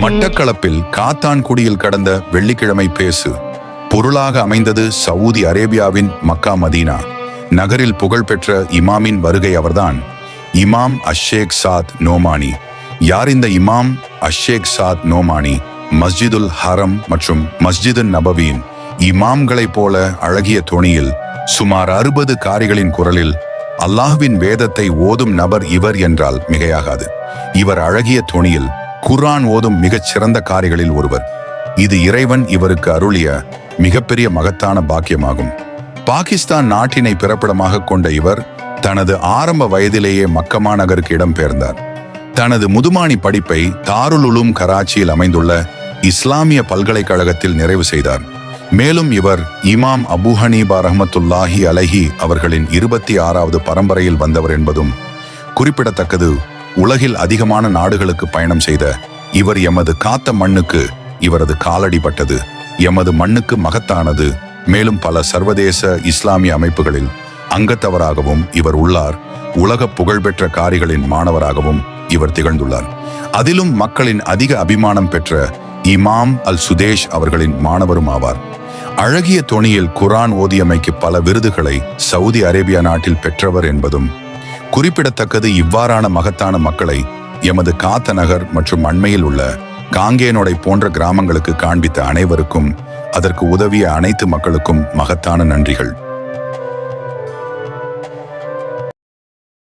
மட்டக்களப்பில் காத்தான்குடியில் கடந்த வெள்ளிக்கிழமை பேசு. பொருளாக அமைந்தது சவுதி அரேபியாவின் மக்கா மதீனா. நகரில் புகழ்பெற்ற இமாமின் வருகை அவர்தான். இமாம் அஷேக் சாத் நோமானி. யார் இந்த இமாம்? அஷேக் சாத் நோமானி. மஸ்ஜிதுல் ஹரம் மற்றும் மஸ்ஜிது நபவியின் இமாம்களைப் போல அழகிய துணியில் சுமார் அறுபது காரிகளின் குரலில் அல்லாஹ்வின் வேதத்தை ஓதும் நபர் இவர் என்றால் மிகையாகாது. இவர் அழகிய தொனியில் குர்ஆன் ஓதும் மிகச் சிறந்த காரிகளில் ஒருவர். இது இறைவன் இவருக்கு அருளிய மிகப்பெரிய மகத்தான பாக்கியமாகும். பாகிஸ்தான் நாட்டினை பிறப்பிடமாக கொண்ட இவர் தனது ஆரம்ப வயதிலேயே மக்கமா நகருக்கு இடம்பெயர்ந்தார் தனது முதுமானி படிப்பை தாருல் கராச்சியில் அமைந்துள்ள இஸ்லாமிய பல்கலைக்கழகத்தில் நிறைவு செய்தார். மேலும் இவர் இமாம் அபு ஹனீபா ரஹமத்துல்லாஹி அலஹி அவர்களின் இருபத்தி ஆறாவது பரம்பரையில் வந்தவர் என்பதும் குறிப்பிடத்தக்கது. உலகில் அதிகமான நாடுகளுக்கு பயணம் செய்த இவர் எமது காத்த மண்ணுக்கு இவரது காலடிபட்டது. எமது மண்ணுக்கு மகத்தானது. மேலும் பல சர்வதேச இஸ்லாமிய அமைப்புகளில் அங்கத்தவராகவும் இவர் உள்ளார். உலக புகழ்பெற்ற காரிகளின் மாணவராகவும் இவர் திகழ்ந்துள்ளார். அதிலும் மக்களின் அதிக அபிமானம் பெற்ற இமாம் அல் சுதேஷ் அவர்களின் மாணவரும் ஆவார். அழகிய தொனியில் குரான் ஓதியமைக்கு பல விருதுகளை சவுதி அரேபியா நாட்டில் பெற்றவர் என்பதும் குறிப்பிடத்தக்கது இவ்வாறான மகத்தான மக்களை எமது காத்த நகர் மற்றும் அண்மையில் உள்ள காங்கேனொடை போன்ற கிராமங்களுக்கு காண்பித்த அனைவருக்கும் அதற்கு உதவிய அனைத்து மக்களுக்கும் மகத்தான நன்றிகள்.